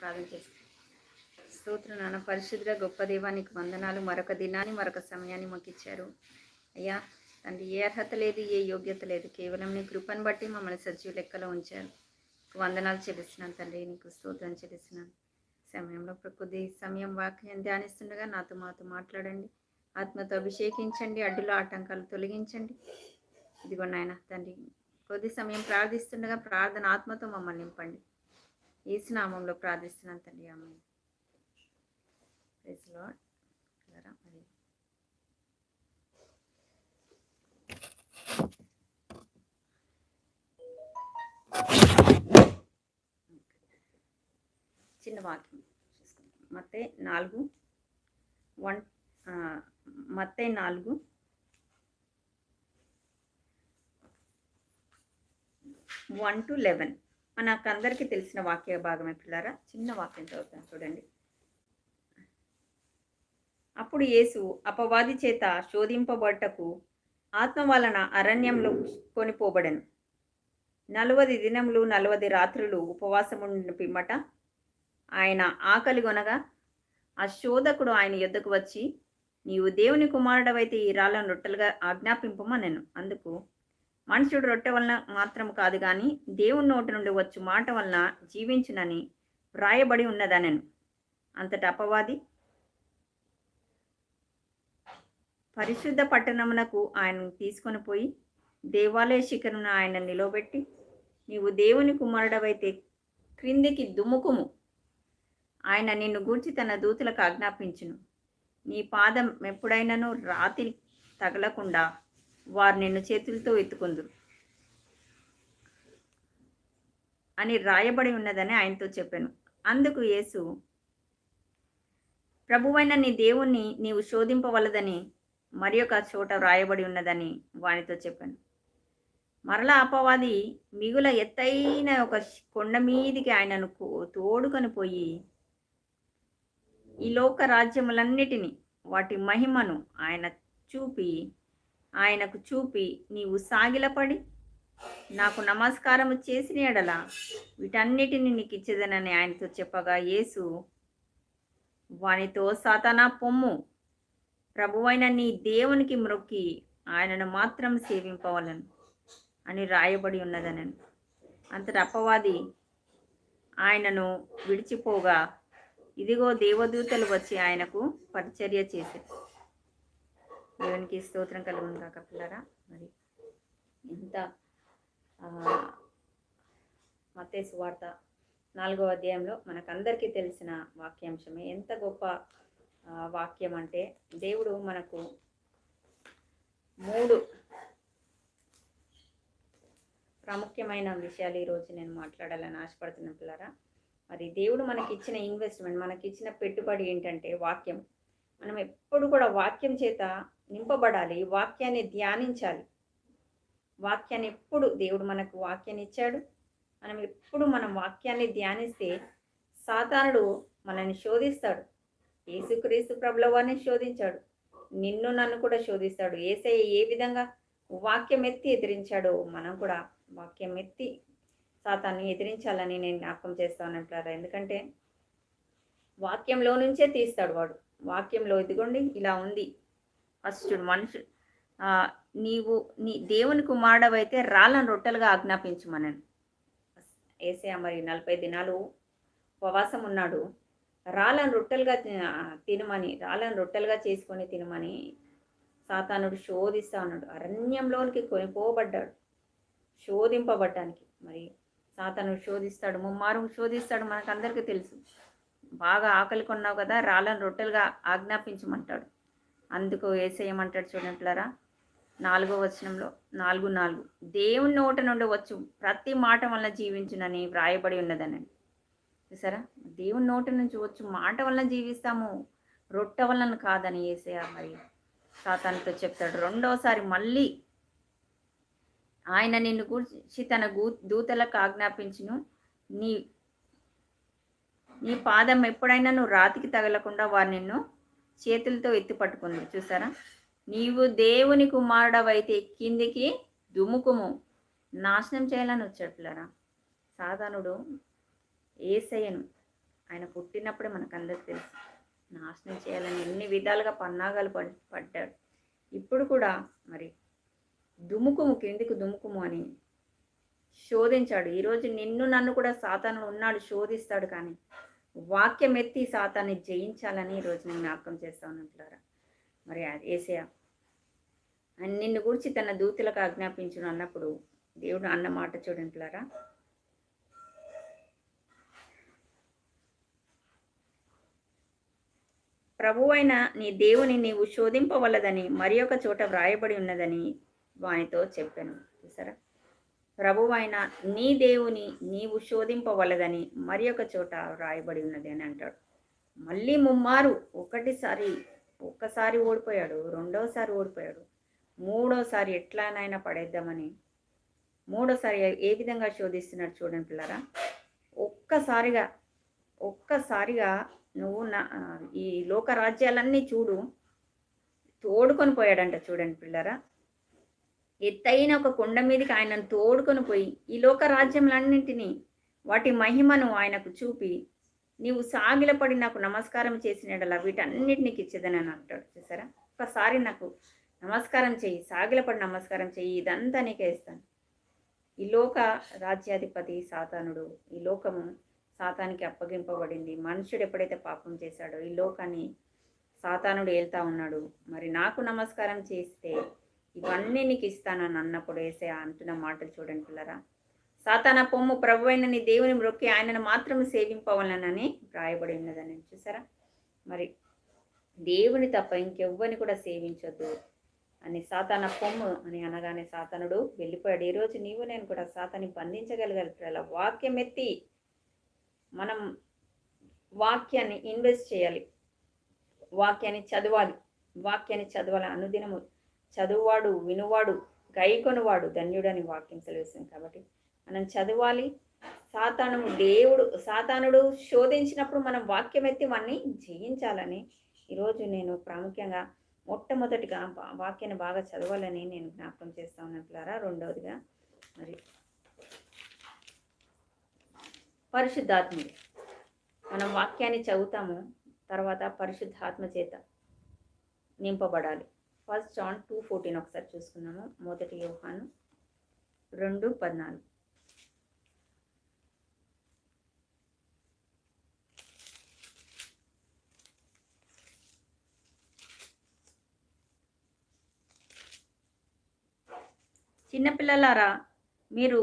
ప్రార్థన చేస్తాను స్తోత్ర నాన్న పరిశుద్ధ గొప్ప దేవానికి వందనాలు. మరొక దినాన్ని మరొక సమయాన్ని మాకు ఇచ్చారు. అయ్యా తండ్రి ఏ అర్హత లేదు ఏ యోగ్యత లేదు. కేవలం నీ కృపను బట్టి మమ్మల్ని సజీవ లెక్కలో ఉంచారు. వందనాలు చెల్లిస్తున్నాను తండ్రి నీకు స్తోత్రం చెల్లిస్తున్నాను. సమయంలో కొద్ది సమయం వాక్యం ధ్యానిస్తుండగా నాతో మాతో మాట్లాడండి. ఆత్మతో అభిషేకించండి. అడ్డులో ఆటంకాలు తొలగించండి. ఇదిగో నాయన తండ్రి కొద్ది సమయం ప్రార్థిస్తుండగా ప్రార్థన ఆత్మతో మమ్మల్ని నింపండి. ఏసు నామంలో ప్రార్థిస్తున్నాను తండ్రి అమ్మాయి ప్రైజ్ లాడ్ మరి? చిన్న వాక్యం చూసుకుందాం. మత్తే నాలుగు వన్ మత్తే నాలుగు. One two eleven. మనకందరికీ తెలిసిన వాక్య భాగమే పిల్లారా? చిన్న వాక్యం చదువుతాను చూడండి. అప్పుడు యేసు అపవాది చేత శోధింపబట్టకు ఆత్మ వలన అరణ్యంలో కొనిపోబడెను. నలవది దినములు నలవది రాత్రులు ఉపవాసముండిన పిమ్మట ఆయన ఆకలి కొనగా ఆ శోధకుడు ఆయన యొద్దకు వచ్చి నీవు దేవుని కుమారుడవైతే ఈ రాళ్ళను రొట్టెలుగా ఆజ్ఞాపింపమనెను. అందుకు మనుషుడు రొట్టె వలన మాత్రం కాదు కానీ దేవుని నోటి నుండి వచ్చు మాట వలన జీవించునని వ్రాయబడి ఉన్నదనను. అంతట అపవాది పరిశుద్ధ పట్టణమునకు ఆయనను తీసుకొని పోయి దేవాలయ శిఖరును ఆయన నిలవబెట్టి నీవు దేవుని కుమారుడవైతే క్రిందికి దుముకుము ఆయన నిన్ను గూర్చి తన దూతులకు ఆజ్ఞాపించును. నీ పాదం ఎప్పుడైనను రాతి తగలకుండా వారు నిన్ను చేతులతో ఎత్తుకుందురు. అని రాయబడి ఉన్నదని ఆయనతో చెప్పాను. అందుకు యేసు ప్రభువైన నీ దేవుణ్ణి నీవు శోధింపవలదని మరి ఒక చోట వ్రాయబడి ఉన్నదని వానితో చెప్పాను. మరలా అపవాది మిగుల ఎత్తైన ఒక కొండ మీదికి ఆయనను కో- తోడుకొని పోయి ఈ లోక రాజ్యములన్నిటినీ వాటి మహిమను ఆయన చూపి ఆయనకు చూపి నీవు సాగిలపడి నాకు నమస్కారము చేసిన ఎడల వీటన్నిటిని నీకు ఇచ్చేదనని ఆయనతో చెప్పగా యేసు వానితో సాతానా పొమ్ము. ప్రభువైన నీ దేవునికి మ్రొక్కి ఆయనను మాత్రం సేవింపవలను అని రాయబడి ఉన్నదనను. అంతటి అపవాది ఆయనను విడిచిపోగా ఇదిగో దేవదూతలు వచ్చి ఆయనకు పరిచర్య చేశారు. దేవునికి స్తోత్రం కలుగును కాక పిల్లరా. మరి ఎంత మతేసు వార్త నాలుగో అధ్యాయంలో మనకందరికీ తెలిసిన వాక్యాంశమే. ఎంత గొప్ప వాక్యం అంటే దేవుడు మనకు మూడు ప్రాముఖ్యమైన విషయాలు ఈరోజు నేను మాట్లాడాలని ఆశపడుతున్నాను పిల్లరా. మరి దేవుడు మనకి ఇచ్చిన ఇన్వెస్ట్మెంట్ మనకి ఇచ్చిన పెట్టుబడి ఏంటంటే వాక్యం. మనం ఎప్పుడు కూడా వాక్యం చేత నింపబడాలి వాక్యాన్ని ధ్యానించాలి. వాక్యాన్ని ఎప్పుడు దేవుడు మనకు వాక్యాన్ని ఇచ్చాడు మనం ఎప్పుడు మనం వాక్యాన్ని ధ్యానిస్తే సాతానుడు మనల్ని శోధిస్తాడు. యేసుక్రీస్తు ప్రభుల వారిని శోధించాడు. నిన్ను నన్ను కూడా శోధిస్తాడు. ఏసయ్య ఏ విధంగా వాక్యం ఎత్తి ఎదిరించాడో మనం కూడా వాక్యం ఎత్తి సాతాన్ని ఎదిరించాలని నేను జ్ఞాపకం చేస్తాను అంటారా ఎందుకంటే వాక్యంలో నుంచే తీస్తాడు వాడు. వాక్యంలో ఇదిగోండి ఇలా ఉంది. ఫస్ట్ మనుషు నీవు నీ దేవుని కుమారుడవైతే రాళ్ళను రొట్టెలుగా ఆజ్ఞాపించమనను. ఏసే మరి నలభై దినాలు ఉపవాసం ఉన్నాడు. రాళ్ళను రొట్టెలుగా తినమని రాళ్ళను రొట్టెలుగా చేసుకొని తినమని సాతానుడు శోధిస్తా ఉన్నాడు. అరణ్యంలోనికి కొనిపోబడ్డాడు. శోధింపబడ్డానికి. మరి సాతానుడు శోధిస్తాడు ముమ్మారు శోధిస్తాడు మనకందరికీ తెలుసు. బాగా ఆకలి కొన్నావు కదా రాళ్ళను రొట్టెలుగా ఆజ్ఞాపించమంటాడు. అందుకు ఏసేయమంటాడు చూడంట్లారా నాలుగో వచనంలో నాలుగు నాలుగు. దేవుని నోట నుండి వచ్చు ప్రతి మాట వలన జీవించునని వ్రాయబడి ఉన్నదనండి. చూసారా? దేవుని నోటి నుంచి వచ్చు మాట వలన జీవిస్తాము రొట్టె వలన కాదని ఏసయ్య మరి సాతానితో చెప్తాడు. రెండోసారి మళ్ళీ ఆయన నిన్ను గురించి తన గూ దూతలకు ఆజ్ఞాపించును. నీ నీ పాదం ఎప్పుడైనా నువ్వు రాతికి తగలకుండా వారు నిన్ను చేతులతో ఎత్తి పట్టుకుంది. చూసారా? నీవు దేవుని కుమారుడవైతే కిందికి దుముకుము నాశనం చేయాలని వచ్చాడు పిల్లరా. సాధానుడు ఏసయ్యను. ఆయన పుట్టినప్పుడే మనకందరికి తెలుసు. నాశనం చేయాలని ఎన్ని విధాలుగా పన్నాగాలు పడ్ పడ్డాడు. ఇప్పుడు కూడా మరి దుముకుము కిందికి దుముకుము అని శోధించాడు. ఈరోజు నిన్ను నన్ను కూడా సాతానుడు ఉన్నాడు శోధిస్తాడు కానీ వాక్యం ఎత్తి సాతాన్ని జయించాలని ఈరోజు నేను జ్ఞాపకం చేస్తా ఉన్నట్లారా మరి ఏసయ నిన్ను గురించి తన దూతులకు ఆజ్ఞాపించును అన్నప్పుడు దేవుడు అన్న మాట చూడంట్లారా ప్రభువైన నీ దేవుని నీవు శోధింపవలదని మరి ఒక చోట వ్రాయబడి ఉన్నదని వానితో చెప్పాను. చూసారా? ప్రభువైన నీ దేవుని నీవు శోధింపవలదని మరి ఒక చోట వ్రాయబడి ఉన్నది అని అంటాడు. మళ్ళీ ముమ్మారు ఒకటిసారి ఒక్కసారి ఓడిపోయాడు రెండోసారి ఓడిపోయాడు మూడోసారి ఎట్లానైనా పడేద్దామని మూడోసారి ఏ విధంగా శోధిస్తున్నాడు చూడండి పిల్లరా. ఒక్కసారిగా ఒక్కసారిగా నువ్వు నా ఈ లోక రాజ్యాలన్నీ చూడు తోడుకొని పోయాడంట చూడండి పిల్లరా. ఎత్తైన ఒక కొండ మీదకి ఆయనను తోడుకొని పోయి ఈ లోక రాజ్యములన్నింటినీ వాటి మహిమను ఆయనకు చూపి నీవు సాగిలపడి నాకు నమస్కారం చేసినడలా వీటన్నిటి నీకు ఇచ్చేదని అంటాడు. చూసారా? ఒకసారి నాకు నమస్కారం చెయ్యి సాగిలపడి నమస్కారం చెయ్యి ఇదంతా నీకే ఇస్తాను. ఈ లోక రాజ్యాధిపతి సాతానుడు ఈ లోకము సాతానికి అప్పగింపబడింది. మనుషుడు ఎప్పుడైతే పాపం చేశాడో ఈ లోకాన్ని సాతానుడు ఏళ్తా ఉన్నాడు. మరి నాకు నమస్కారం చేస్తే ఇవన్నీ నీకు ఇస్తానని అన్నప్పుడు వేసే అంటున్న మాటలు చూడండి పిల్లరా. సాతాన పొమ్ము ప్రభు నీ దేవుని మొక్కి ఆయనను మాత్రం సేవింపవలనని రాయబడి ఉన్నదని చూసారా? మరి దేవుని తప్ప ఇంకెవ్వని కూడా సేవించొద్దు అని సాతాన పొమ్ము అని అనగానే సాతనుడు వెళ్ళిపోయాడు. ఈరోజు నీవు నేను కూడా సాతాన్ని బంధించగలగాలి వాక్యం ఎత్తి మనం వాక్యాన్ని ఇన్వెస్ట్ చేయాలి. వాక్యాన్ని చదవాలి. వాక్యాన్ని చదవాలి. అనుదినము చదువువాడు వినువాడు గైకొనువాడు ధన్యుడని వాక్యం సెలవుస్తుంది కాబట్టి మనం చదవాలి. సాతాను దేవుడు సాతానుడు శోధించినప్పుడు మనం వాక్యం ఎత్తి వాడిని జయించాలని ఈరోజు నేను ప్రాముఖ్యంగా మొట్టమొదటిగా వాక్యాన్ని బాగా చదవాలని నేను జ్ఞాపకం చేస్తా ఉన్నట్లారా రెండవదిగా మరి పరిశుద్ధాత్ముడు. మనం వాక్యాన్ని చదువుతాము తర్వాత పరిశుద్ధాత్మ చేత నింపబడాలి. ఫస్ట్ జాన్ టూ ఫోర్టీన్ ఒకసారి చూసుకున్నాము. మొదటి యోహాను రెండు పద్నాలుగు. చిన్నపిల్లలారా మీరు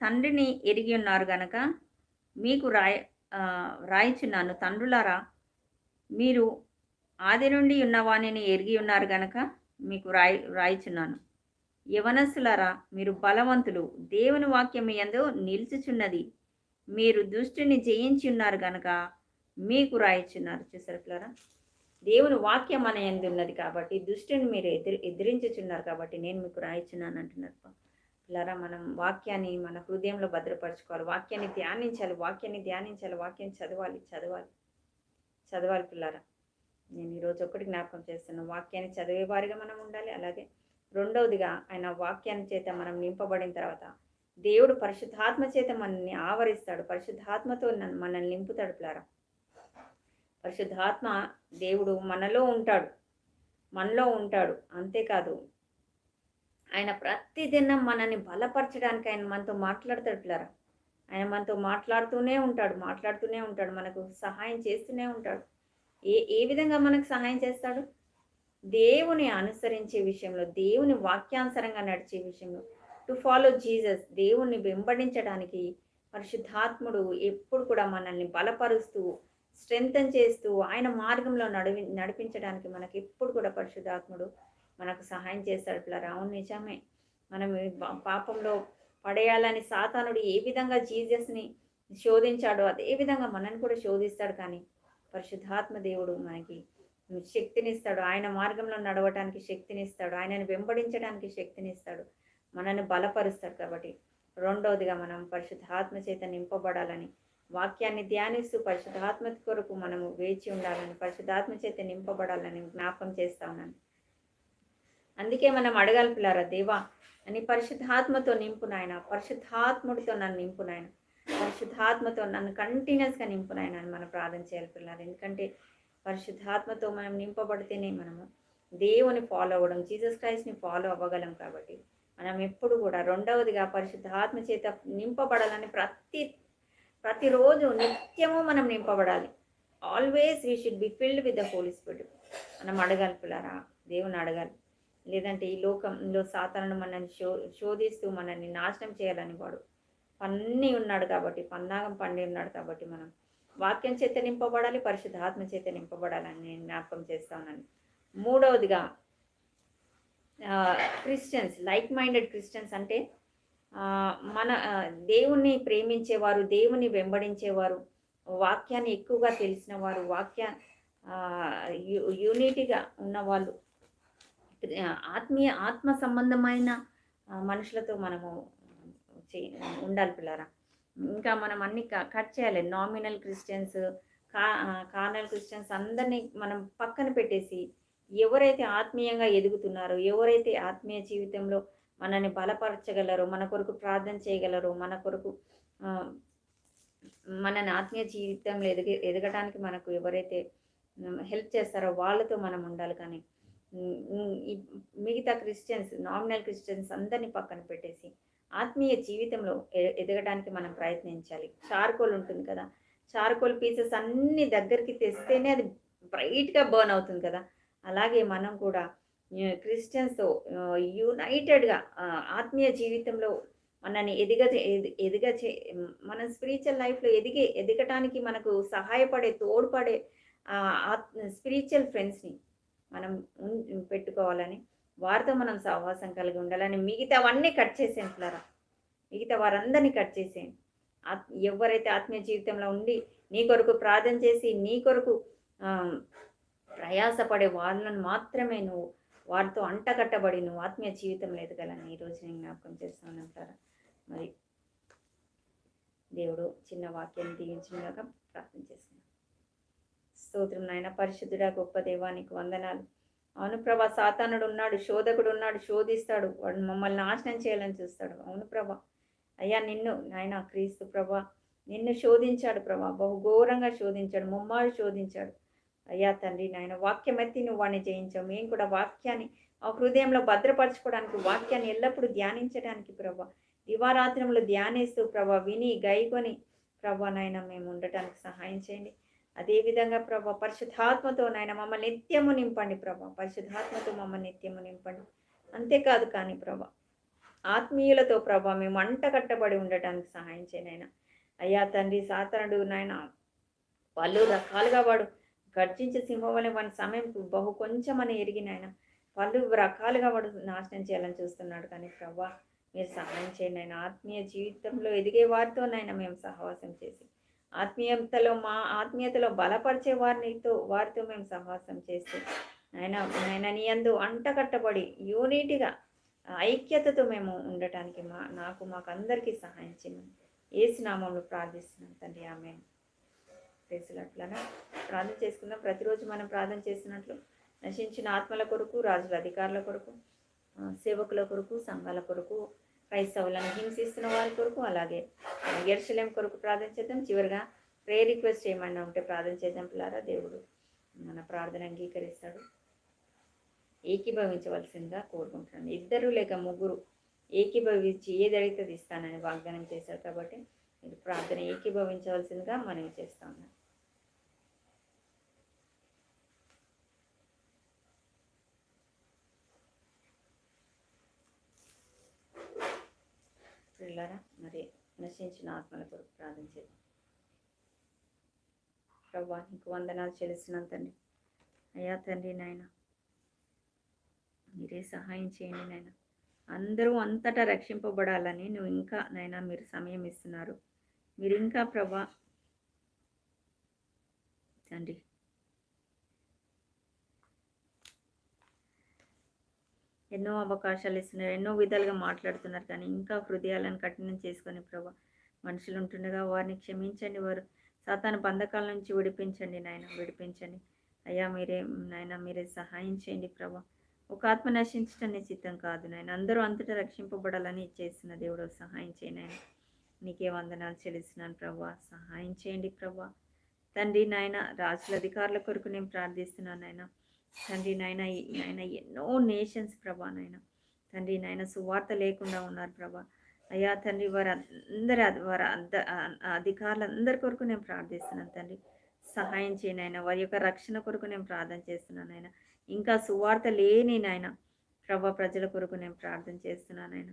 తండ్రిని ఎరిగి ఉన్నారు గనక మీకు రాయ రాయిచున్నాను. తండ్రులారా మీరు ఆది నుండి ఉన్నవాణిని ఎరిగి ఉన్నారు గనక మీకు రాయి రాయిచున్నాను. యవనస్సులారా మీరు బలవంతులు. దేవుని వాక్యం ఎందు నిలుచుచున్నది. మీరు దృష్టిని జయించి ఉన్నారు గనక మీకు రాయిచున్నారు. చూసారు దేవుని వాక్యం అనే ఎందు ఉన్నది కాబట్టి దుష్టిని మీరు ఎదిరి ఎదిరించుచున్నారు కాబట్టి నేను మీకు రాయిచున్నాను అంటున్నారు పిల్లరా మనం వాక్యాన్ని మన హృదయంలో భద్రపరచుకోవాలి. వాక్యాన్ని ధ్యానించాలి వాక్యాన్ని ధ్యానించాలి వాక్యాన్ని చదవాలి చదవాలి. చదవాలి పిల్లరా. నేను ఈరోజు ఒకటి జ్ఞాపకం చేస్తున్నాను వాక్యాన్ని చదివేవారిగా మనం ఉండాలి. అలాగే రెండవదిగా ఆయన వాక్యాన్ని చేత మనం నింపబడిన తర్వాత దేవుడు పరిశుద్ధాత్మ చేత మనల్ని ఆవరిస్తాడు. పరిశుద్ధాత్మతో మనల్ని నింపుతాడు ప్లారా పరిశుద్ధాత్మ దేవుడు మనలో ఉంటాడు. మనలో ఉంటాడు. అంతేకాదు ఆయన ప్రతిదినం మనల్ని బలపరచడానికి ఆయన మనతో మాట్లాడతాడులారా ఆయన మనతో మాట్లాడుతూనే ఉంటాడు. మాట్లాడుతూనే ఉంటాడు. మనకు సహాయం చేస్తూనే ఉంటాడు. ఏ ఏ విధంగా మనకు సహాయం చేస్తాడు? దేవుని అనుసరించే విషయంలో దేవుని వాక్యానుసరంగా నడిచే విషయంలో. టు ఫాలో జీసస్ దేవుణ్ణి వెంబడించడానికి పరిశుద్ధాత్ముడు ఎప్పుడు కూడా మనల్ని బలపరుస్తూ స్ట్రెంగ్తన్ చేస్తూ ఆయన మార్గంలో నడివి నడిపించడానికి మనకి ఎప్పుడు కూడా పరిశుద్ధాత్ముడు మనకు సహాయం చేస్తాడు ఇట్లా అవును నిజమే. మనం పాపంలో పడేయాలని సాతానుడు ఏ విధంగా జీజస్ని శోధించాడో అదే విధంగా మనని కూడా శోధిస్తాడు కానీ పరిశుద్ధాత్మ దేవుడు మనకి శక్తినిస్తాడు. ఆయన మార్గంలో నడవటానికి శక్తినిస్తాడు. ఆయనను వెంబడించడానికి శక్తినిస్తాడు. మనల్ని బలపరుస్తాడు కాబట్టి రెండవదిగా మనం పరిశుద్ధాత్మ చేత నింపబడాలని వాక్యాన్ని ధ్యానిస్తూ పరిశుద్ధాత్మ కొరకు మనము వేచి ఉండాలని పరిశుద్ధాత్మ చేత నింపబడాలని జ్ఞాపకం చేస్తా ఉన్నాను. అందుకే మనం అడగాలి పిల్లారా దేవా అని పరిశుద్ధాత్మతో నింపు నాయన పరిశుద్ధాత్ముడితో నన్ను నింపు నాయన. పరిశుద్ధాత్మతో నన్ను కంటిన్యూస్గా నింపు మనం ప్రార్థన చేయాలి పిల్లలు ఎందుకంటే పరిశుద్ధాత్మతో మనం నింపబడితేనే మనము దేవుని ఫాలో అవ్వడం జీసస్ క్రైస్ట్ని ఫాలో అవ్వగలం కాబట్టి. మనం ఎప్పుడు కూడా రెండవదిగా పరిశుద్ధాత్మ చేత నింపబడాలని ప్రతి ప్రతిరోజు నిత్యము మనం నింపబడాలి. Always we should be filled with the Holy Spirit మనం అడగాలి పిల్లరా? దేవుని అడగాలి. లేదంటే ఈ లోకంలో సాధారణ మనల్ని శో శోధిస్తూ మనల్ని నాశనం చేయాలని వాడు పన్ని ఉన్నాడు కాబట్టి పన్నాగం పండి ఉన్నాడు కాబట్టి మనం వాక్యం చేత నింపబడాలి పరిశుద్ధాత్మ చేత నింపబడాలని నేను జ్ఞాపకం చేస్తా ఉన్నాను మూడవదిగా క్రిస్టియన్స్ లైక్ మైండెడ్ క్రిస్టియన్స్ అంటే మన దేవుణ్ణి ప్రేమించేవారు దేవుని వెంబడించేవారు వాక్యాన్ని ఎక్కువగా తెలిసిన వారు వాక్య యూనిటీగా ఉన్నవాళ్ళు ఆత్మీయ ఆత్మ సంబంధమైన మనుషులతో మనము ఉండాలి పిల్లరా. ఇంకా మనం అన్ని క- కట్ చేయాలి. నామినల్ క్రిస్టియన్స్ కా కార్నల్ క్రిస్టియన్స్ అందరినీ మనం పక్కన పెట్టేసి ఎవరైతే ఆత్మీయంగా ఎదుగుతున్నారో ఎవరైతే ఆత్మీయ జీవితంలో మనల్ని బలపరచగలరో మన కొరకు ప్రార్థన చేయగలరో మన కొరకు ఆ, మనని ఆత్మీయ జీవితంలో ఎదిగే ఎదగడానికి మనకు ఎవరైతే హెల్ప్ చేస్తారో వాళ్ళతో మనం ఉండాలి కానీ మిగతా క్రిస్టియన్స్ నామినల్ క్రిస్టియన్స్ అందరినీ పక్కన పెట్టేసి ఆత్మీయ జీవితంలో ఎదగడానికి మనం ప్రయత్నించాలి. చార్కోల్ ఉంటుంది కదా చార్కోల్ పీసెస్ అన్ని దగ్గరికి తెస్తేనే అది బ్రైట్గా బర్న్ అవుతుంది కదా. అలాగే మనం కూడా క్రిస్టియన్స్తో యునైటెడ్గా ఆత్మీయ జీవితంలో మనని ఎదిగ ఎది- ఎదిగ చే మన స్పిరిచువల్ లైఫ్లో ఎదిగే ఎదగటానికి మనకు సహాయపడే తోడ్పడే స్పిరిచువల్ ఫ్రెండ్స్ని మనం పెట్టుకోవాలని వారితో మనం సహవాసం కలిగి ఉండాలని మిగతావన్నీ కట్ చేసేయండి పిల్లరా మిగతా వారందరినీ కట్ చేసేయండి. ఆత్ ఎవరైతే ఆత్మీయ జీవితంలో ఉండి నీ కొరకు ప్రార్థన చేసి నీ కొరకు ప్రయాసపడే వాళ్ళను మాత్రమే నువ్వు వారితో అంటగట్టబడి నువ్వు ఆత్మీయ జీవితంలో ఎదగాలని ఈరోజు నేను జ్ఞాపకం చేస్తాను అంటారా మరి దేవుడు చిన్న వాక్యాన్ని దీవించినాక ప్రార్థన చేస్తున్నాను స్తోత్రం నాయన పరిశుద్ధుడా గొప్ప దేవానికి వందనాలు. అవును ప్రభా సాతానుడు ఉన్నాడు శోధకుడు ఉన్నాడు శోధిస్తాడు. వాడు మమ్మల్ని నాశనం చేయాలని చూస్తాడు. అవును ప్రభా. అయ్యా నిన్ను నాయన క్రీస్తు ప్రభా నిన్ను శోధించాడు ప్రభా. బహుఘోరంగా శోధించాడు ముమ్మారు శోధించాడు. అయ్యా తండ్రి నాయన వాక్యం ఎత్తి నువ్వు వాడిని జయించావు. మేము కూడా వాక్యాన్ని ఆ హృదయంలో భద్రపరచుకోవడానికి వాక్యాన్ని ఎల్లప్పుడూ ధ్యానించడానికి ప్రభా దివారాత్రంలో ధ్యానిస్తూ ప్రభా విని గైకొని ప్రభా నాయన మేము ఉండటానికి సహాయం చేయండి. అదేవిధంగా ప్రభా పరిశుద్ధాత్మతో నాయన మమ్మల్ని నిత్యము నింపండి ప్రభా. పరిశుద్ధాత్మతో మమ్మల్ని నిత్యము నింపండి. అంతేకాదు కానీ ప్రభా ఆత్మీయులతో ప్రభా మేము అంట కట్టబడి ఉండటానికి సహాయం చేయనైనా అయ్యా తండ్రి సాతనుడు నాయన వాళ్ళు రకాలుగా వాడు గర్జించే సింహం వల్ల వాని సమయం బహు కొంచెం అని ఎరిగినాయన వాళ్ళు రకాలుగా వాడు నాశనం చేయాలని చూస్తున్నాడు కానీ ప్రభా మీరు సహాయం చేయండి ఆయన ఆత్మీయ జీవితంలో ఎదిగే వారితోనైనా మేము సహవాసం చేసి ఆత్మీయతలో మా ఆత్మీయతలో బలపరిచే వారినితో వారితో మేము సహవాసం చేస్తూ ఆయన ఆయన నీ అందు అంటకట్టబడి యూనిటీగా ఐక్యతతో మేము ఉండటానికి మా నాకు మాకు అందరికీ సహాయం చేయమని ఏసునామంలో ప్రార్థిస్తున్నాం తండ్రి. ఆమె చేసినట్లనా ప్రార్థన చేసుకుందాం. ప్రతిరోజు మనం ప్రార్థన చేసినట్లు నశించిన ఆత్మల కొరకు రాజుల అధికారుల కొరకు సేవకుల కొరకు సంఘాల కొరకు క్రైస్తవులను హింసిస్తున్న వారి కొరకు అలాగే ఎర్షలేం కొరకు ప్రార్థన చేద్దాం. చివరిగా ప్రేయర్ రిక్వెస్ట్ చేయమన్నా ఉంటే ప్రార్థన చేద్దాం పిల్లారా. దేవుడు మన ప్రార్థన అంగీకరిస్తాడు. ఏకీభవించవలసిందిగా కోరుకుంటున్నాను. ఇద్దరు లేక ముగ్గురు ఏకీభవించి ఏది అడిగితే ఇస్తానని వాగ్దానం చేశారు కాబట్టి మీరు ప్రార్థన ఏకీభవించవలసిందిగా మనం చేస్తా ఉన్నాను. పిల్లరా మరి నశించిన ఆత్మల కొరకు ప్రార్థన చేద్దాం. ప్రభా నీకు వందనాలు చెల్లిస్తున్నాను తండ్రి. అయ్యా తండ్రి నాయన మీరే సహాయం చేయండి నాయన. అందరూ అంతటా రక్షింపబడాలని నువ్వు ఇంకా నాయన మీరు సమయం ఇస్తున్నారు. మీరు ఇంకా ప్రభా తండ్రి ఎన్నో అవకాశాలు ఇస్తున్నారు. ఎన్నో విధాలుగా మాట్లాడుతున్నారు. కానీ ఇంకా హృదయాలను కఠినం చేసుకొని ప్రభా మనుషులు ఉంటుండగా వారిని క్షమించండి వారు. సాతాను బంధకాల నుంచి విడిపించండి నాయన విడిపించండి. అయ్యా మీరే నాయన మీరే సహాయం చేయండి ప్రభా. ఒక ఆత్మ నశించడం నీ చిత్తం కాదు నాయన. అందరూ అంతటా రక్షింపబడాలని చేస్తున్న దేవుడు సహాయం చేయండి నీకే వందనాలు చెల్లిస్తున్నాను ప్రభా. సహాయం చేయండి ప్రభా. తండ్రి నాయన రాజుల అధికారుల కొరకు నేను ప్రార్థిస్తున్నాను నాయనా. తండ్రి నాయన నాయన ఎన్నో నేషన్స్ ప్రభా నాయన. తండ్రి నాయన సువార్త లేకుండా ఉన్నారు ప్రభా. అయ్యా తండ్రి వారు అందరి వారి అద్ద అధికారులందరి కొరకు నేను ప్రార్థిస్తున్నాను తండ్రి. సహాయం చేయనైనా వారి యొక్క రక్షణ కొరకు నేను ప్రార్థన చేస్తున్నాను ఆయన ఇంకా సువార్త లేని నాయన ప్రభా ప్రజల కొరకు నేను ప్రార్థన చేస్తున్నాను ఆయన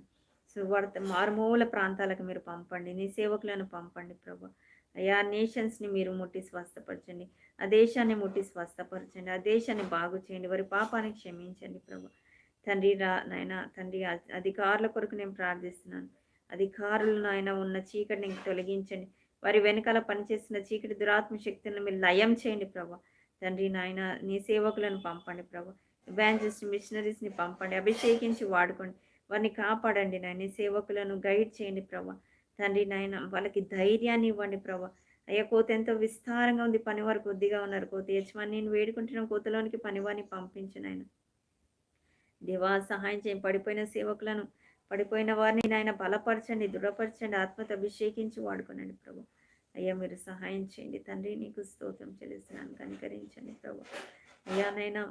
సువార్త మారుమూల ప్రాంతాలకు మీరు పంపండి నీ సేవకులను పంపండి ప్రభా. అయ్యా నేషన్స్ని మీరు ముట్టి స్వస్థపరచండి. ఆ దేశాన్ని ముట్టి స్వస్థపరచండి ఆ దేశాన్ని బాగు చేయండి వారి పాపాన్ని క్షమించండి ప్రభా. తండ్రి రా నాయన తండ్రి అధికారుల కొరకు నేను ప్రార్థిస్తున్నాను. అధికారులు నాయన ఉన్న చీకటిని తొలగించండి. వారి వెనకాల పనిచేస్తున్న చీకటి దురాత్మ శక్తులను మీరు లయం చేయండి ప్రభా. తండ్రి నాయన నీ సేవకులను పంపండి ప్రభు. బ్యాంజెస్ మిషనరీస్ని పంపండి అభిషేకించి వాడుకోండి. వారిని కాపాడండి నాయన నీ సేవకులను గైడ్ చేయండి ప్రభా. తండ్రి నాయన వాళ్ళకి ధైర్యాన్ని ఇవ్వండి ప్రభా. అయ్యా కోత ఎంతో విస్తారంగా ఉంది పని వారు కొద్దిగా ఉన్నారు కోత. యజమాని నేను వేడుకుంటున్న కోతలోనికి పనివారిని పంపించిన ఆయన దేవా సహాయం చేయండి పడిపోయిన సేవకులను పడిపోయిన వారిని నాయన బలపరచండి దృఢపరచండి ఆత్మత అభిషేకించి వాడుకోనండి ప్రభు. అయ్యా మీరు సహాయం చేయండి తండ్రి నీకు స్తోత్రం చెల్లిస్తున్నాను కనికరించండి ప్రభు. అయ్యానైనా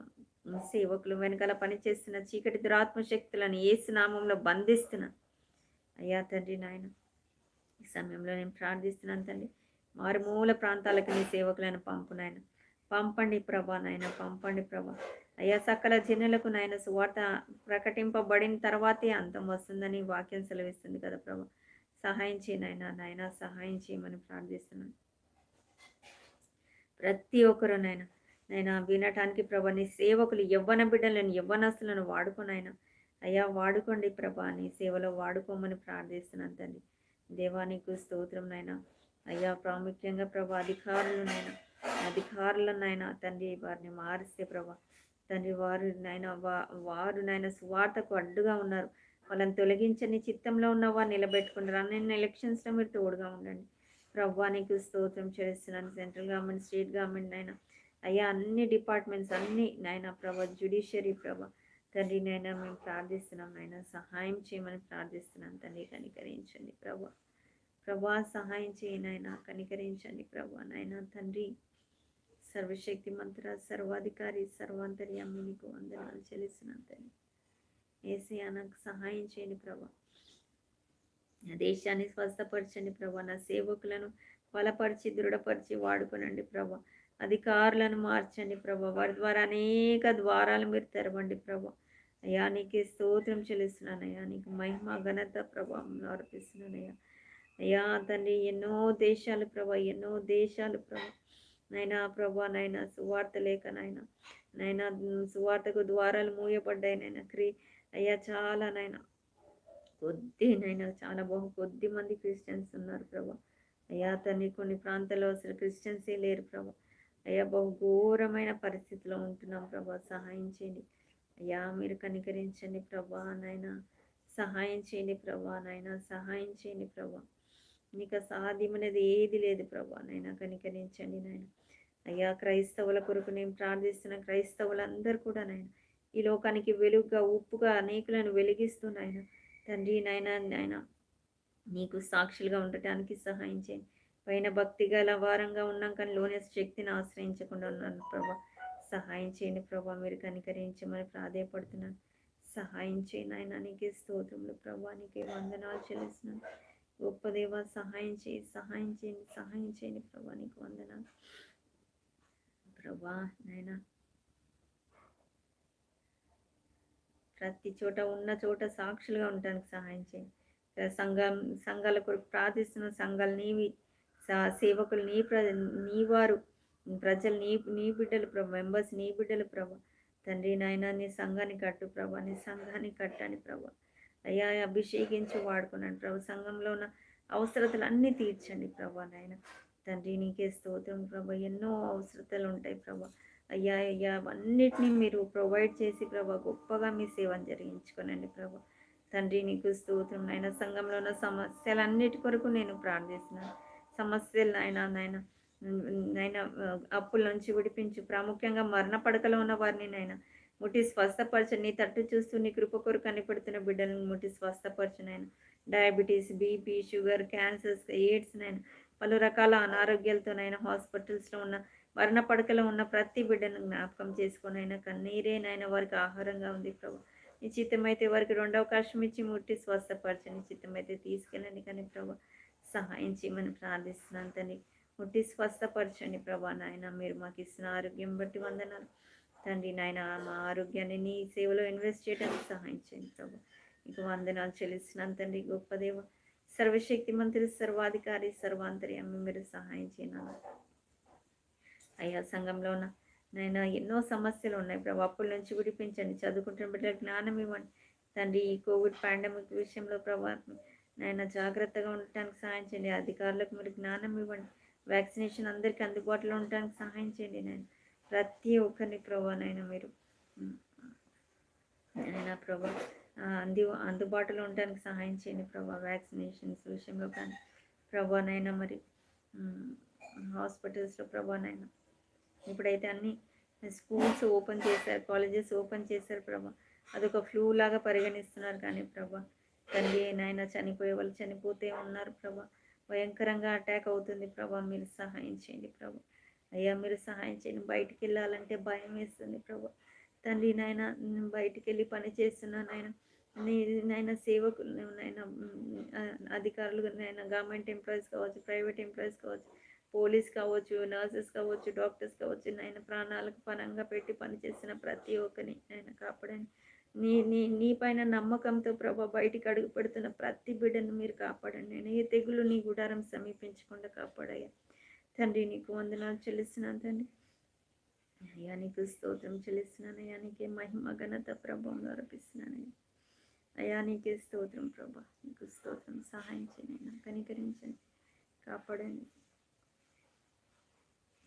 సేవకులు వెనకాల పనిచేస్తున్న చీకటి దురాత్మ శక్తులను ఏ నామంలో బంధిస్తున్నా. అయ్యా తండ్రి నాయన ఈ సమయంలో నేను ప్రార్థిస్తున్నాను తండ్రి. మారుమూల ప్రాంతాలకు నీ సేవకులను పంపు నాయన పంపండి ప్రభా నాయన పంపండి ప్రభా. అయ్యా సకల జనులకు నాయన సువార్త ప్రకటింపబడిన తర్వాతే అంతం వస్తుందని వాక్యం సెలవిస్తుంది కదా ప్రభా. సహాయం చేయనైనా నాయన సహాయం చేయమని ప్రార్థిస్తున్నాను. ప్రతి ఒక్కరు నాయన నైనా వినటానికి ప్రభా నీ సేవకులు యవ్వన బిడ్డలను యవ్వనస్తులను వాడుకోనైనా అయ్యా వాడుకోండి ప్రభా నీ సేవలో వాడుకోమని ప్రార్థిస్తున్నాను తండ్రి. దేవానికి స్తోత్రం నైనా అయ్యా ప్రాముఖ్యంగా ప్రభా అధికారులనైనా అధికారులనైనా తండ్రి వారిని మారిస్తే ప్రభా తండ్రి వారు నాయన వా వారు నాయన సువార్తకు అడ్డుగా ఉన్నారు. వాళ్ళని తొలగించని చిత్తంలో ఉన్న వారు నిలబెట్టుకుంటారు. అన్ని ఎలక్షన్స్లో మీరు తోడుగా ఉండండి. ప్రభానికి స్తోత్రం చేస్తున్నాను. సెంట్రల్ గవర్నమెంట్ స్టేట్ గవర్నమెంట్ అయినా అయ్యా అన్ని డిపార్ట్మెంట్స్ అన్ని నాయన ప్రభ జ్యుడిషియరీ ప్రభ తండ్రి నైనా మేము ప్రార్థిస్తున్నాం నాయన సహాయం చేయమని ప్రార్థిస్తున్నాం. తండ్రి కనికరించండి ప్రభా. ప్రభా సహాయం చేయనైనా కనికరించండి ప్రభా నాయన. తండ్రి సర్వశక్తి మంత్ర సర్వాధికారి సర్వాంతర్యామి నీకు వందనాలు చెల్లిస్తున్నాను తండ్రి. ఏసీ నాకు సహాయం చేయండి ప్రభా. దేశాన్ని స్వస్థపరచండి ప్రభా. నా సేవకులను బలపరిచి దృఢపరిచి వాడుకోనండి ప్రభా. అధికారులను మార్చండి ప్రభా. వారి ద్వారా అనేక ద్వారాలు మీరు తెరవండి ప్రభా. అయ్యా నీకే స్తోత్రం చెల్లిస్తున్నాను అయ్యా. నీకు మహిమ ఘనత ప్రభావం అర్పిస్తున్నానయ్యా అయ్యా తండ్రి ఎన్నో దేశాలు ప్రభా ఎన్నో దేశాలు ప్రభా. నైనా ప్రభా నైనా సువార్త లేక నాయన నైనా సువార్తకు ద్వారాలు మూయబడ్డాయి నైనా క్రీ అయ్యా చాలా నైనా కొద్ది నైనా చాలా బహు కొద్ది మంది క్రిస్టియన్స్ ఉన్నారు ప్రభా. అయ్యా తండ్రి కొన్ని ప్రాంతాల్లో అసలు క్రిస్టియన్సే లేరు ప్రభా. అయ్యా బహు ఘోరమైన పరిస్థితిలో ఉంటున్నాం ప్రభా. సహాయం చేయండి. అయ్యా మీరు కనికరించండి ప్రభా నాయన. సహాయం చేయండి ప్రభా నాయన. సహాయం చేయండి ప్రభా. మీకు అసాధ్యమైనది ఏది లేదు ప్రభా. నైనా కనికరించండి నాయన. అయ్యా క్రైస్తవుల కొరకు నేను ప్రార్థిస్తున్న క్రైస్తవులందరూ కూడా నాయన ఈ లోకానికి వెలుగుగా ఉప్పుగా అనేకులను వెలిగిస్తున్నాయన తండ్రి నాయన నాయన నీకు సాక్షులుగా ఉండటానికి సహాయం చేయండి. పైన భక్తి గల వారంగా ఉన్నాం కానీ లోని శక్తిని ఆశ్రయించకుండా ఉన్నాను ప్రభా. సహాయం చేయండి ప్రభా. మీరు కనికరించమని ప్రాధేయపడుతున్నాను. సహాయం చేయను ఆయన నీకే స్తోత్రములు ప్రభా. నీకే వందనాలు చెల్లిస్తున్నాను. గొప్ప దేవ సహాయం చేయి సహాయం చేయండి సహాయం చేయండి ప్రభా నీకు వందన ప్రభా నాయన ప్రతి చోట ఉన్న చోట సాక్షులుగా ఉండడానికి సహాయం చేయండి. సంఘం సంఘాల కొరకు ప్రార్థిస్తున్న సంఘాలు నీవి సేవకులు నీ ప్ర నీ వారు ప్రజలు నీ నీ బిడ్డలు ప్రభ మెంబర్స్ నీ బిడ్డలు ప్రభ. తండ్రి నాయన నీ సంఘాన్ని కట్టు ప్రభా నీ సంఘాన్ని కట్టని ప్రభా. అయ్యా అభిషేకించి వాడుకున్నాను ప్రభు. సంఘంలో ఉన్న అవసరతలు అన్నీ తీర్చండి ప్రభా నాయన. తండ్రి నీకే స్తోత్రం ప్రభ. ఎన్నో అవసరతలు ఉంటాయి ప్రభ. అయ్యా అయ్యా అన్నిటినీ మీరు ప్రొవైడ్ చేసి ప్రభ గొప్పగా మీ సేవను జరిగించుకోనండి ప్రభ. తండ్రి నీకు స్తోత్రం నాయన. సంఘంలో ఉన్న సమస్యలన్నిటి కొరకు నేను ప్రార్థిస్తున్నాను. సమస్యలు నాయన నాయన నాయన అప్పుల నుంచి విడిపించు ప్రాముఖ్యంగా మరణ పడకలో ఉన్న వారిని నాయన ముట్టి స్వస్థపరచండి. నీ తట్టు చూస్తూ నీ కృప కొరకు కనిపెడుతున్న బిడ్డలను ముట్టి స్వస్థపరచు diabetes BP sugar cancers AIDS నైనా. పలు రకాల అనారోగ్యాలతోనైనా హాస్పిటల్స్లో ఉన్న మరణ పడకలో ఉన్న ప్రతి బిడ్డను జ్ఞాపకం చేసుకొని అయినా కన్నీరే నాయన వారికి ఆహారంగా ఉంది ప్రభు. నీ చిత్తమైతే వారికి రెండవ అవకాశం ఇచ్చి ముట్టి స్వస్థపరచని చిత్తమైతే తీసుకెళ్ళండి కానీ ప్రభు. సహాయం చేయమని ప్రార్థిస్తున్నాను ముట్టి స్వస్థపరచండి ప్రభా నాయన. మీరు మాకు ఇస్తున్న ఆరోగ్యం బట్టి వందనాలు. తండ్రి నాయన మా ఆరోగ్యాన్ని నీ సేవలో ఇన్వెస్ట్ చేయడానికి సహాయం చేయండి ప్రభు. నీకు వందనాలు చెల్లిస్తున్నాను తండ్రి గొప్ప దేవ సర్వశక్తి మంత్రి సర్వాధికారి సర్వాంతర్యామి మీరు సహాయం చేయను? అయ్యా సంఘంలో ఉన్న నేను ఎన్నో సమస్యలు ఉన్నాయి ప్రభు. అప్పుల నుంచి విడిపించండి చదువుకుంటున్న బిడ్డల జ్ఞానం ఇవ్వండి. తండ్రి ఈ కోవిడ్ పాండమిక్ విషయంలో ప్రభా నాయన జాగ్రత్తగా ఉండటానికి సహాయం చేయండి. అధికారులకు మీరు జ్ఞానం ఇవ్వండి. వ్యాక్సినేషన్ అందరికీ అందుబాటులో ఉండటానికి సహాయం చేయండి నేను ప్రతి ఒక్కరిని ప్రభా మీరు. అయినా ప్రభా అంది అందుబాటులో ఉండడానికి సహాయం చేయండి ప్రభా వ్యాక్సినేషన్స్ విషయంలో కానీ ప్రభానైనా మరి. హాస్పిటల్స్లో ప్రభానైనా ఇప్పుడైతే అన్ని స్కూల్స్ ఓపెన్ చేశారు కాలేజెస్ ఓపెన్ చేశారు ప్రభా. అదొక ఫ్లూ లాగా పరిగణిస్తున్నారు కానీ ప్రభా. తల్లి నాయన చనిపోయే వాళ్ళు చనిపోతే ఉన్నారు ప్రభా. భయంకరంగా అటాక్ అవుతుంది ప్రభా. మీరు సహాయం చేయండి ప్రభా. అయ్యా మీరు సహాయం చేయండి. బయటికి వెళ్ళాలంటే భయం వేస్తుంది ప్రభా. తండ్రి నాయన బయటికి వెళ్ళి పని చేస్తున్నాను ఆయన నీ నాయన సేవకులు నాయన అధికారులు నాయన గవర్నమెంట్ ఎంప్లాయీస్ కావచ్చు ప్రైవేట్ ఎంప్లాయీస్ కావచ్చు పోలీస్ కావచ్చు నర్సెస్ కావచ్చు డాక్టర్స్ కావచ్చు నాయన ప్రాణాలకు పనంగా పెట్టి పనిచేసిన ప్రతి ఒక్కరిని ఆయన కాపాడండి. నీ నీ నీ పైన నమ్మకంతో ప్రభా బయటికి అడుగు పెడుతున్న ప్రతి బిడ్డను మీరు కాపాడండి. నేను ఏ తెగులు నీ గుడారం సమీపించకుండా కాపాడయ్యా. తండ్రి నీకు వందనాలు చెల్లిస్తున్నాను తండ్రి. అయ్యా నీకు స్తోత్రం చెల్లిస్తున్నాను అయ్యా నీకే మహిమ ఘనత ప్రభావం అర్పిస్తున్నానయ్యా అయ్యా. నీకే స్తోత్రం ప్రభా నీకు స్తోత్రం సహాయం చేయండి కనికరించండి కాపాడండి.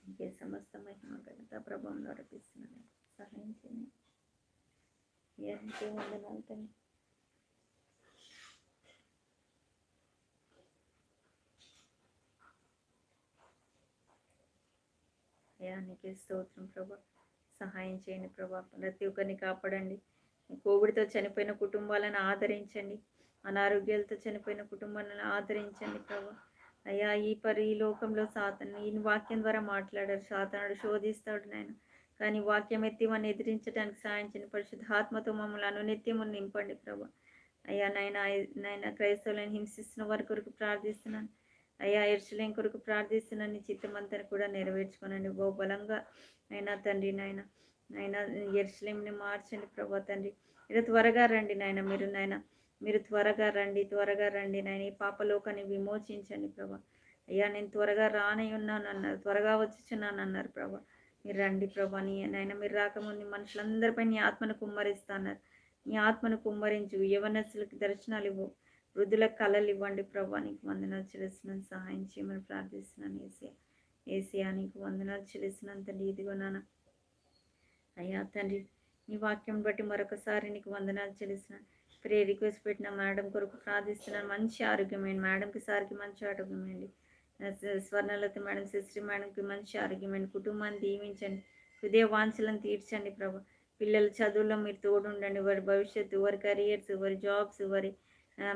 నీకే సమస్త మహిమ ఘనత ప్రభావం అర్పిస్తున్నాను సహాయం చేయండి. అయ్యా నీకే వందనాలు తండ్రి. నీకే స్తోత్రం ప్రభా. సహాయం చేయండి ప్రభా. ప్రతి ఒక్కరిని కాపాడండి. కోవిడ్తో చనిపోయిన కుటుంబాలను ఆదరించండి. అనారోగ్యాలతో చనిపోయిన కుటుంబాలను ఆదరించండి ప్రభా. అయ్యా ఈ పరి ఈ లోకంలో సాతను ఈ వాక్యం ద్వారా మాట్లాడారు. సాతనుడు శోధిస్తాడు నాయన. కానీ వాక్యం ఎత్తి మన ఎదిరించడానికి సాయం చేయండి. పరిశుద్ధాత్మతో మమ్మల్ని అనునిత్యము నింపండి ప్రభా. అయ్యా నాయన నాయన క్రైస్తవులను హింసిస్తున్న వారి కొరకు ప్రార్థిస్తున్నాను. అయ్యా ఎర్చలేం కొరకు ప్రార్థిస్తున్నాను నీ చిత్తమంతని కూడా నెరవేర్చుకోనండి. బహు బలంగా అయినా తండ్రి నాయన నాయన ఎర్చలేంని మార్చండి ప్రభా తండ్రి. ఇలా త్వరగా రండి నాయన మీరు నాయన మీరు త్వరగా రండి త్వరగా రండి నాయన ఈ పాపలోకాన్ని విమోచించండి ప్రభా. అయ్యా నేను త్వరగా రానై ఉన్నాను అన్నారు త్వరగా వచ్చుచున్నాను అన్నారు ప్రభా. మీరు రండి ప్రభా నీ నాయన మీరు రాకముందు మనుషులందరిపై నీ ఆత్మను కుమ్మరిస్తున్నారు నీ ఆత్మను కుమ్మరించు యవనస్సులకి దర్శనాలు ఇవ్వు. వృద్ధుల కళలు ఇవ్వండి ప్రభా. నీకు వందనాలు చెల్లిస్తున్నాను. సహాయం చేయమని ప్రార్థిస్తున్నాను ఏసియా ఏసియా నీకు వందనాలు చెల్లిస్తున్నాను తండ్రి. ఇదిగో నాన్న. అయ్యా తండ్రి నీ వాక్యం బట్టి మరొకసారి నీకు వందనాలు చెల్లిస్తున్నాను. ప్రే రిక్వెస్ట్ పెట్టిన మేడం కొరకు ప్రార్థిస్తున్నాను. మంచి ఆరోగ్యమైంది మేడంకి సార్కి మంచి ఆరోగ్యమైంది స్వర్ణలత మేడం సిస్టర్ మేడంకి మంచి ఆరోగ్యమైన కుటుంబాన్ని దీవించండి. హృదయ వాంఛలను తీర్చండి ప్రభు. పిల్లల చదువుల్లో మీరు తోడుండండి. వారి భవిష్యత్తు వారి కెరియర్స్ వారి జాబ్స్ వారి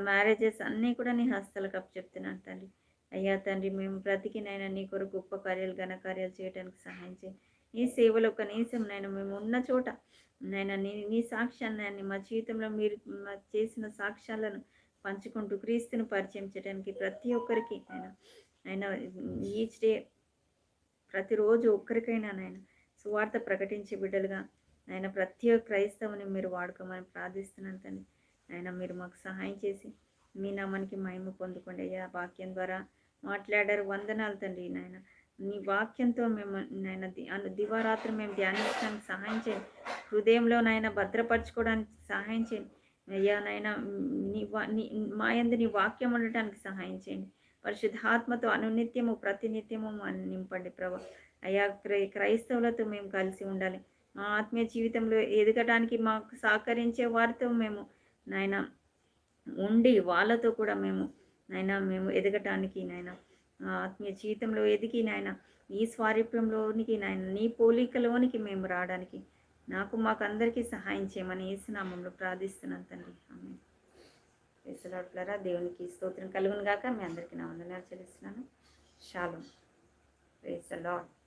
మ్యారేజెస్ అన్నీ కూడా నీ హస్తాలకు చెప్తున్నాను తండ్రి అయ్యా తండ్రి మేము బ్రతికినైనా నీ కొరకు గొప్ప కార్యాలు ఘన కార్యాలు చేయడానికి సహాయం చేయండి నీ సేవలో కనీసం నేను మేము ఉన్న చోట నేను నీ నీ సాక్ష్యాన్ని మా జీవితంలో మీరు చేసిన సాక్ష్యాలను పంచుకుంటూ క్రీస్తును పరిచయం చేయడానికి ప్రతి ఒక్కరికి ఆయన ఆయన ఈచ్ డే ప్రతిరోజు ఒక్కరికైనా నాయన సువార్త ప్రకటించే బిడ్డలుగా ఆయన ప్రతి ఒక్క క్రైస్తవుని మీరు వాడుకోమని ప్రార్థిస్తున్నాను తండ్రి ఆయన మీరు మాకు సహాయం చేసి మీ నామానికి మహిమ పొందుకోండి. అయ్యా వాక్యం ద్వారా మాట్లాడారు. వందనాలు తండ్రి నాయన. నీ వాక్యంతో మేము నాయన దివారాత్రి మేము ధ్యానించడానికి సహాయం చేయండి. హృదయంలో నాయన భద్రపరచుకోవడానికి సహాయం చేయండి. అయ్యా నాయన నీ వా నీ మా ఎందు నీ వాక్యం ఉండటానికి సహాయం చేయండి. పరిశుద్ధాత్మతో అనునిత్యము ప్రతినిత్యము నింపండి ప్రభా. అయ్యా క్రై క్రైస్తవులతో మేము కలిసి ఉండాలి. మా ఆత్మీయ జీవితంలో ఎదగటానికి మాకు సహకరించే వారితో మేము నాయన ఉండి వాళ్ళతో కూడా మేము నాయన మేము ఎదగటానికి నాయన ఆత్మీయ జీవితంలో ఎదిగి నాయన నీ స్వారూప్యంలోనికి నాయన నీ పోలికలోనికి మేము రావడానికి నాకు మాకు అందరికీ సహాయం చేయమని ఏసునామంలో ప్రార్థిస్తున్నాను తండ్రి. ఆమె దేవునికి స్తోత్రం కలుగును గాక. మీ అందరికీ నా వందనాలు చెల్లిస్తున్నాను. షాలం. ప్రేసలాడ్